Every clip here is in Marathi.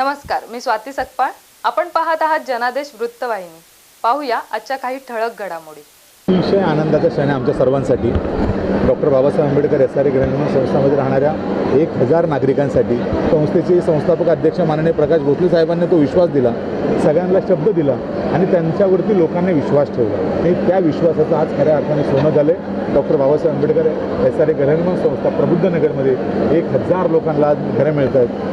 नमस्कार मी स्वाती सकपाळ. आपण पाहत आहात जनादेश वृत्तवाहिनी. पाहूया आजच्या काही ठळक घडामोडी. अतिशय आनंदाचा क्षण आहे आमच्या सर्वांसाठी. Doctor Babasaheb Ambedkar S R A ग्रहण संस्थामध्ये राहणाऱ्या एक हजार नागरिकांसाठी संस्थेचे संस्थापक अध्यक्ष माननीय प्रकाश भोसले साहेबांनी तो विश्वास दिला सगळ्यांना शब्द दिला आणि त्यांच्यावरती लोकांनी विश्वास ठेवला. आणि त्या विश्वासाचं आज खऱ्या अर्थाने सोनं झालं आहे doctor Babasaheb Ambedkar S R A ग्रहण संस्था प्रबुद्ध नगरमध्ये एक हजार लोकांना आज घरं मिळत आहेत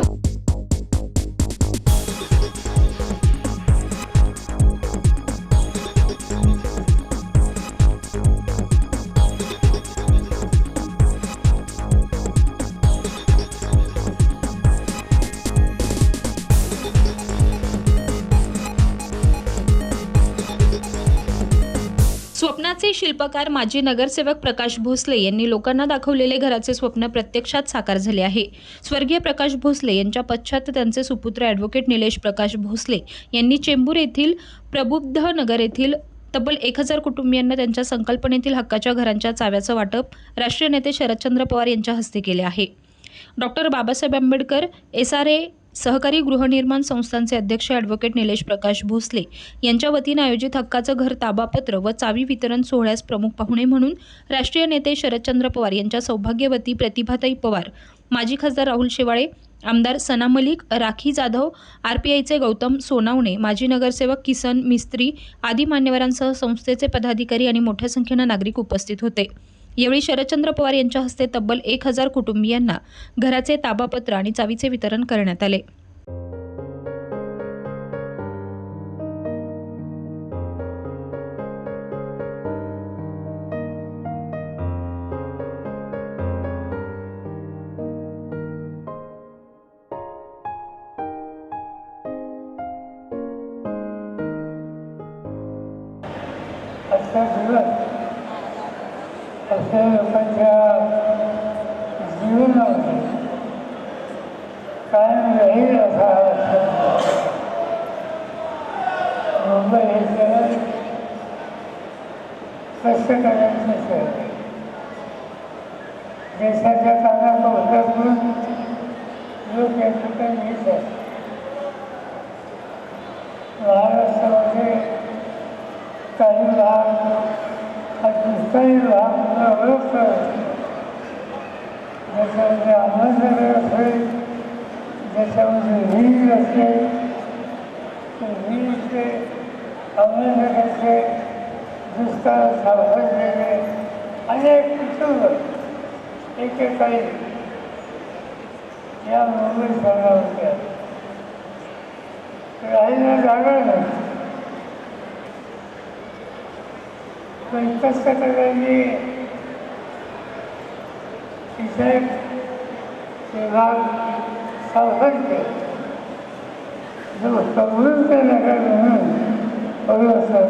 स्वप्नाचे शिल्पकार माजी नगरसेवक प्रकाश भोसले यांनी लोकांना दाखवलेले घराचे स्वप्न प्रत्यक्षात साकार झाले आहे. स्वर्गीय प्रकाश भोसले यांच्या पश्चात त्यांचे सुपुत्र ॲडव्होकेट निलेश प्रकाश भोसले यांनी चेंबूर येथील प्रबुद्ध नगर येथील तब्बल एक हजार कुटुंबियांना त्यांच्या संकल्पनेतील हक्काच्या घरांच्या चाव्याचं वाटप राष्ट्रीय नेते शरदचंद्र पवार यांच्या हस्ते केले आहे. Doctor Babasaheb Ambedkar S R A सहकारी गृहनिर्माण संस्थांचे अध्यक्ष ॲडव्होकेट निलेश प्रकाश भोसले यांच्या वतीनं आयोजित हक्काचं घर ताबापत्र व चावी वितरण सोहळ्यास प्रमुख पाहुणे म्हणून राष्ट्रीय नेते शरदचंद्र पवार यांच्या सौभाग्यवती प्रतिभाताई पवार माजी खासदार राहुल शेवाळे आमदार सना मलिक राखी जाधव आर पी आयचे गौतम सोनावणे माजी नगरसेवक किसन मिस्त्री आदी मान्यवरांसह संस्थेचे पदाधिकारी आणि मोठ्या संख्येनं नागरिक उपस्थित होते. यावेळी शरदचंद्र पवार यांच्या हस्ते तब्बल एक हजार कुटुंबियांना घराचे ताबापत्र आणि चावीचे वितरण करण्यात आले. कष्टकऱ्यांचं शहर आहे. देशाच्या कानाचा उद्योग म्हणून लोक या ठिकाणी येतात महाराष्ट्रामध्ये काही भाग हा दुष्काळी भाग ओळखतो ज्याच्यामध्ये अहमदनगर असेल ज्याच्यामध्ये वीज असेल वीज ते अहमदनगरचे दुष्काळ सावरलेले अनेक कुटुंब एकेकाळी या मुंबई शहरामध्ये राहायला जागा नाही पण कष्टकऱ्यांनी तिथे विभाग सावरते जो समृद्ध नगर म्हणून ओळखला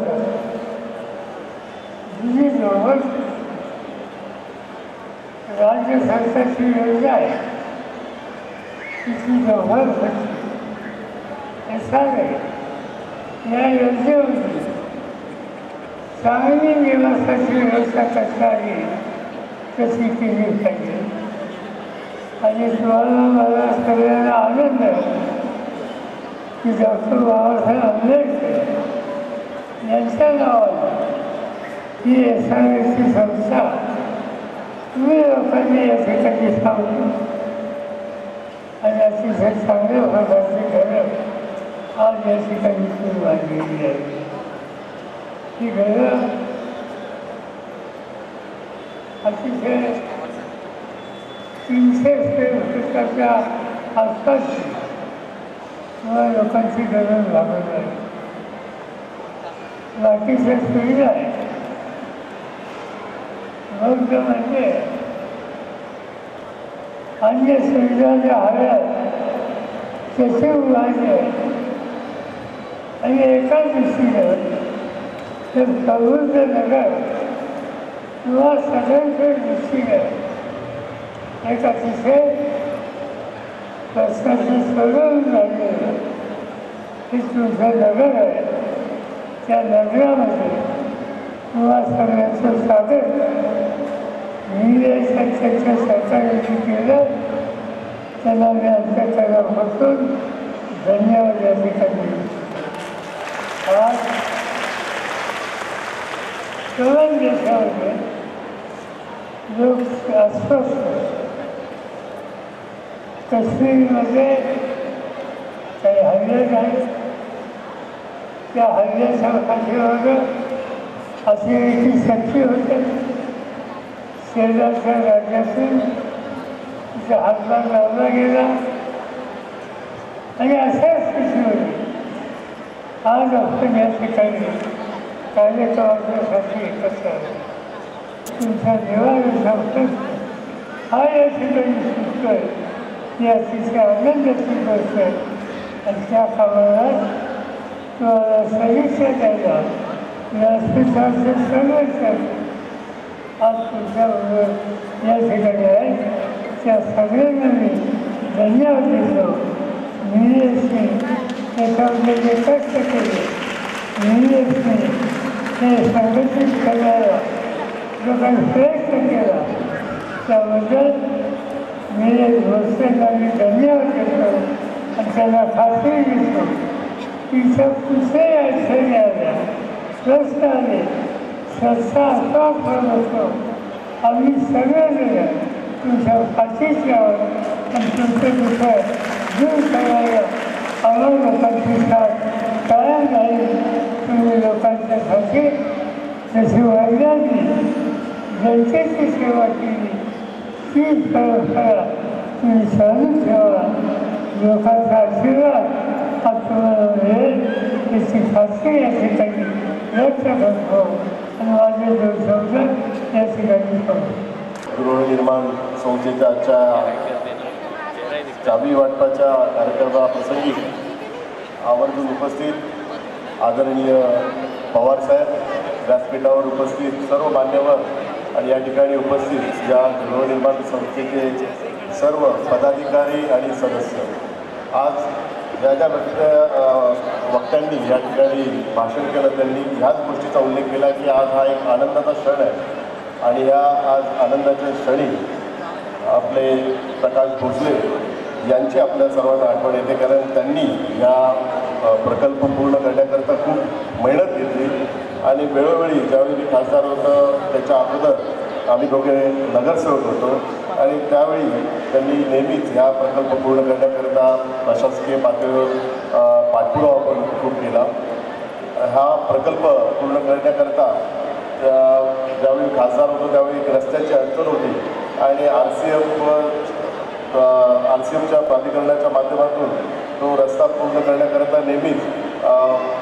जातो जवळ राज्य सरकारची योजना आहे तिची जवळ असावे या योजनेमध्ये चांगली निवासाची व्यवस्था करता येईल तशी केली पाहिजे? आणि तुम्हाला मला सगळ्यांना आनंद. आहे की डॉक्टर बाबासाहेब आंबेडकर यांच्या नावाला ही एस आर एसची संस्था तुम्ही लोकांनी या ठिकाणी सांगली आणि अतिशय चांगल्या प्रकारची घरं आज या ठिकाणी सुरू झालेली आहे ही घरं अतिशय तीनशे स्क्वेअर फुटाच्या आसपासची किंवा लोकांची गरज लागत आहे बाकीच्या सुविधा आहे मग म्हणजे अन्य सुविधा ज्या हव्यात तसे उभारले? आणि एका दृष्टीनं ते प्रवृत्त नगर किंवा सगळ्यांच्या दृष्टीनं एक अतिशय प्रश्नाचे सोडवून झाले. हे तुमचं नगर आहे. त्या नगरामध्ये निवास करण्याचं साधन मी जे मीडियाच्या सरकारने केलं त्याला मी अंत्यकरापासून धन्यवाद या ठिकाणी आज तरुण देशामध्ये लोक अस्वस्थ कश्मीरमध्ये काही हल्ले आहेत त्या हल्ल्याच्या पाठीमागं असे एकी शक्ती होते. शेजारच्या राज्यातून तिचा हातभार लावला गेला आणि अशा होते आज आपण या ठिकाणी कार्यक्रमासाठी एकत्र आलो तुमचा निवारण संस्था हा या ठिकाणी सुटतोय ही अतिशय आनंदाची गोष्ट आहे. आणि त्या कामाला तुम्हाला सदिच्छा द्यायला व्यासपीठाचे सर्व शासक आज तुमच्याबरोबर या ठिकाणी आहे त्या सगळ्यांना मी धन्यवाद देतो निलेशने त्याच्यामध्ये जे कष्ट केले निलेशने ते संघटित करायला जो काही प्रयत्न केला त्याबद्दल निलेश भोसलेंना मी धन्यवाद देतो आणि त्यांना खात्री देतो की इथं कुठेही अडचणी आल्या प्रश्न आले संस्था असा फरक होतो. आम्ही सगळेजण तुमच्या पाठीच यावं आणि तुमचं दुःख दूर करायला आम्हा लोकांची साथ कायम राहील. तुम्ही लोकांच्या साठी जशी वडिलांनी जनतेची सेवा केली तीच परंपरा तुम्ही सहन ठेवा. लोकांचा आशीर्वाद हा तुम्हाला मिळेल याची खात्री या ठिकाणी गृहनिर्माण संस्थेच्या आजच्या चावी वाटपाच्या कार्यक्रमाप्रसंगी आवर्जून उपस्थित आदरणीय पवारसाहेब व्यासपीठावर उपस्थित सर्व मान्यवर आणि या ठिकाणी उपस्थित या गृहनिर्माण संस्थेचे सर्व पदाधिकारी आणि सदस्य. आज ज्या ज्या व्यक्त वक्त्यांनी या ठिकाणी भाषण केलं त्यांनी ह्याच गोष्टीचा उल्लेख केला की आज हा एक आनंदाचा क्षण आहे. आणि ह्या आज आनंदाच्या क्षणी आपले प्रकाश भोसले यांची आपल्या सर्वांना आठवण येते. कारण त्यांनी या प्रकल्प पूर्ण करण्याकरता खूप मेहनत घेतली. आणि वेळोवेळी ज्यावेळी मी खासदार होतं त्याच्या अगोदर आम्ही दोघे नगरसेवक होतो. आणि त्यावेळी त्यांनी नेहमीच ह्या प्रकल्प पूर्ण करण्याकरता प्रशासकीय पातळीवर पाठपुरावा पण खूप केला. हा प्रकल्प पूर्ण करण्याकरता ज्यावेळी खासदार होतो त्यावेळी एक रस्त्याची अडचण होती आणि R C F R C एफच्या प्राधिकरणाच्या माध्यमातून तो रस्ता पूर्ण करण्याकरता नेहमीच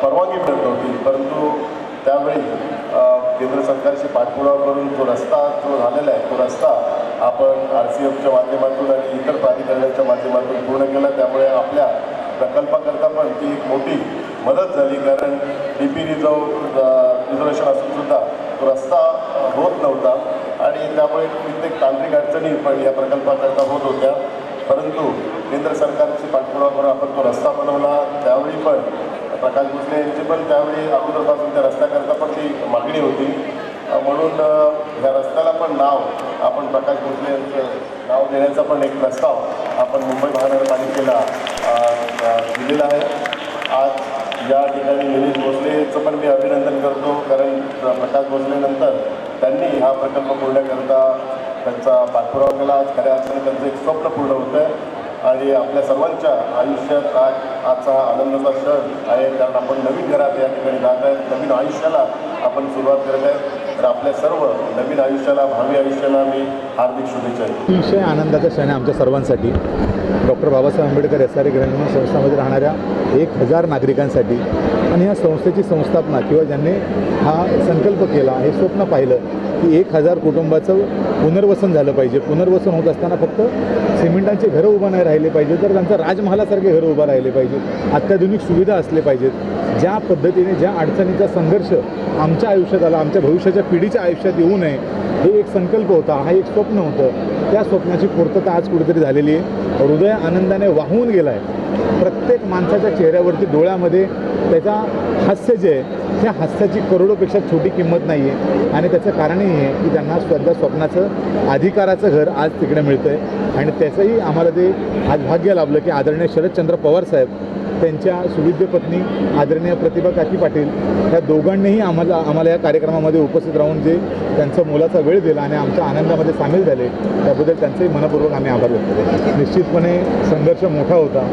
परवानगी मिळत नव्हती. परंतु त्यावेळी केंद्र सरकारशी पाठपुरावा करून जो रस्ता जो झालेला आहे तो रस्ता आपण आर सी एफच्या माध्यमातून आणि इतर प्राधिकरणाच्या माध्यमातून पूर्ण केला. त्यामुळे आपल्या प्रकल्पाकरता पण ती एक मोठी मदत झाली. कारण डी पी रिझर्व रिझर्वेशन असूनसुद्धा तो रस्ता होत नव्हता. आणि त्यामुळे कित्येक तांत्रिक अडचणी पण या प्रकल्पाकरता होत होत्या. परंतु केंद्र सरकारची पाठपुरावा करून आपण तो रस्ता बनवला. त्यावेळी पण प्रकाश भोसले यांची पण त्यावेळी अगोदरपासून त्या रस्त्याकरता पण ती मागणी होती. म्हणून ह्या रस्त्याला पण नाव आपण प्रकाश भोसले यांचं नाव देण्याचा पण एक प्रस्ताव आपण मुंबई महानगरपालिकेला दिलेला आहे. आज या ठिकाणी निलेश भोसलेचं पण मी अभिनंदन करतो कारण प्रकाश भोसलेनंतर त्यांनी हा प्रकल्प पूर्णकरता त्यांचा पाठपुरावा केला. आज खऱ्या अर्थाने त्यांचं एक स्वप्न पूर्ण होतं आहे आणि आपल्या सर्वांच्या आयुष्यात आज आजचा हा आनंदाचा क्षण आहे कारण आपण नवीन घरात या ठिकाणी जात आहेत. नवीन आयुष्याला आपण सुरुवात करत आहे तर आपल्या सर्व नवीन आयुष्याला भावी आयुष्याला मी हार्दिक शुभेच्छा अतिशय आनंदाचा क्षण आहे आमच्या सर्वांसाठी. Doctor Babasaheb Ambedkar S R ग्रामीण संस्थामध्ये राहणाऱ्या एक हजार नागरिकांसाठी आणि या संस्थेची संस्थापना किंवा ज्यांनी हा संकल्प केला हे स्वप्न पाहिलं की एक हजार कुटुंबाचं पुनर्वसन झालं पाहिजे. पुनर्वसन होत असताना फक्त सिमेंटांचे घरं उभं नाही राहिले पाहिजे तर त्यांचं राजमहालासारखे घरं उभं राहिले पाहिजेत. अत्याधुनिक सुविधा असले पाहिजेत. ज्या पद्धतीने ज्या अडचणीचा संघर्ष आमच्या आयुष्यात आला आमच्या भविष्याच्या पिढीच्या आयुष्यात येऊ नये हे एक संकल्प होता हा एक स्वप्न होतं. त्या स्वप्नाची पूर्तता आज कुठेतरी झालेली आहे. हृदय आनंदाने वाहून गेला आहे प्रत्येक माणसाच्या चेहऱ्यावरती डोळ्यामध्ये त्याचा हास्य जे आहे त्या हास्याची करोडोपेक्षा छोटी किंमत नाही आहे आणि त्याचं कारणही आहे की त्यांना स्वतः स्वप्नाचं अधिकाराचं घर आज तिकडे मिळतं आहे आणि त्याचंही आम्हाला ते आज भाग्य लाभलं की आदरणीय शरदचंद्र पवार साहेब त्यांच्या सुविद्य पत्नी आदरणीय प्रतिभा काकी पाटील ह्या दोघांनीही आम्हाला आम्हाला या कार्यक्रमामध्ये उपस्थित राहून जे त्यांचा मोलाचा वेळ दिला आणि आमच्या आनंदामध्ये सामील झाले त्याबद्दल त्यांचेही मनपूर्वक आम्ही आभार व्यक्त करतो. निश्चितपणे संघर्ष मोठा होता.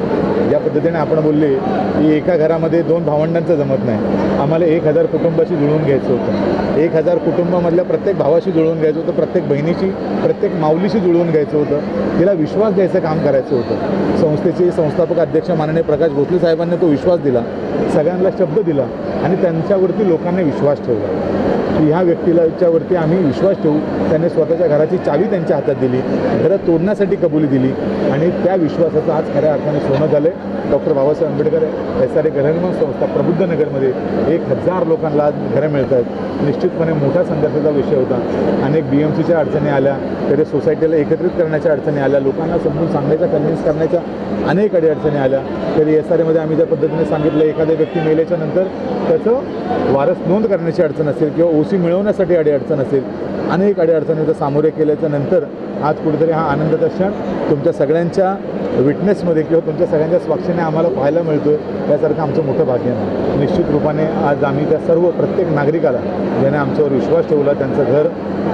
ज्या पद्धतीने आपण बोलले की एका घरामध्ये दोन भावंडांचं जमत नाही. आम्हाला एक हजार कुटुंबाशी जुळवून घ्यायचं होतं. एक हजार कुटुंबामधल्या प्रत्येक भावाशी जुळवून घ्यायचं होतं प्रत्येक बहिणीशी प्रत्येक माऊलीशी जुळवून घ्यायचं होतं. तिला विश्वास द्यायचं काम करायचं होतं. संस्थेचे संस्थापक अध्यक्ष माननीय प्रकाश भोसले साहेबांनी तो विश्वास दिला सगळ्यांना शब्द दिला आणि त्यांच्यावरती लोकांनी विश्वास ठेवला. की ह्या व्यक्तीलाच्यावरती आम्ही विश्वास ठेवू. त्यांनी स्वतःच्या घराची चावी त्यांच्या हातात दिली घरं तोडण्यासाठी कबुली दिली आणि त्या विश्वासाचं आज खऱ्या अर्थाने सोनं झालं आहे doctor Babasaheb Ambedkar S R A गृहनिर्माण संस्था प्रबुद्ध नगरमध्ये एक हजार लोकांना आज घरं मिळत आहेत निश्चितपणे मोठा संघर्षाचा विषय होता. अनेक बी एम सीच्या अडचणी आल्या तरी सोसायटीला एकत्रित करण्याच्या अडचणी आल्या लोकांना समजून सांगण्याच्या कन्व्हिन्स करण्याच्या अनेक अडीअडचणी आल्या. तरी एस आर एमध्ये आम्ही ज्या पद्धतीने सांगितलं एखाद्या व्यक्ती मेल्याच्या नंतर त्याचं वारस नोंद करण्याची अडचण असेल किंवा ओसी मिळवण्यासाठी अडीअडचण असेल अनेक अडीअडचणींचा सामोरे केल्याच्यानंतर आज कुठेतरी हा आनंदाचा क्षण तुमच्या सगळ्यांच्या विटनेसमध्ये किंवा तुमच्या सगळ्यांच्या स्वाक्षीने आम्हाला पाहायला मिळतो आहे यासारखं आमचं मोठं भाग्य आहे. निश्चित रूपाने आज आम्ही त्या सर्व प्रत्येक नागरिकाला ज्याने आमच्यावर विश्वास ठेवला त्यांचं घर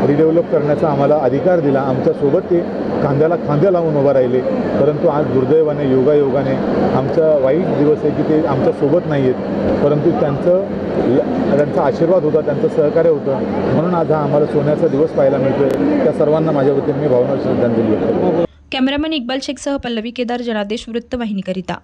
रिडेव्हलप करण्याचा आम्हाला अधिकार दिला. आमच्यासोबत ते खांद्याला खांद्या लावून उभं राहिले. परंतु आज दुर्दैवाने योगायोगाने आमचा वाईट दिवस आहे की ते आमच्यासोबत नाही आहेत परंतु त्यांचं त्यांचा आशीर्वाद होता त्यांचं सहकार्य होतं. म्हणून आज हा आम्हाला सोन्याचा दिवस पाहायला मिळतोय. त्या सर्वांना माझ्या वतीने मी भावना श्रद्धांजली व्यक्त कॅमेरामॅन इक्बाल शेखसह पल्लवी केदार जनादेश वृत्तवाहिनीकरिता.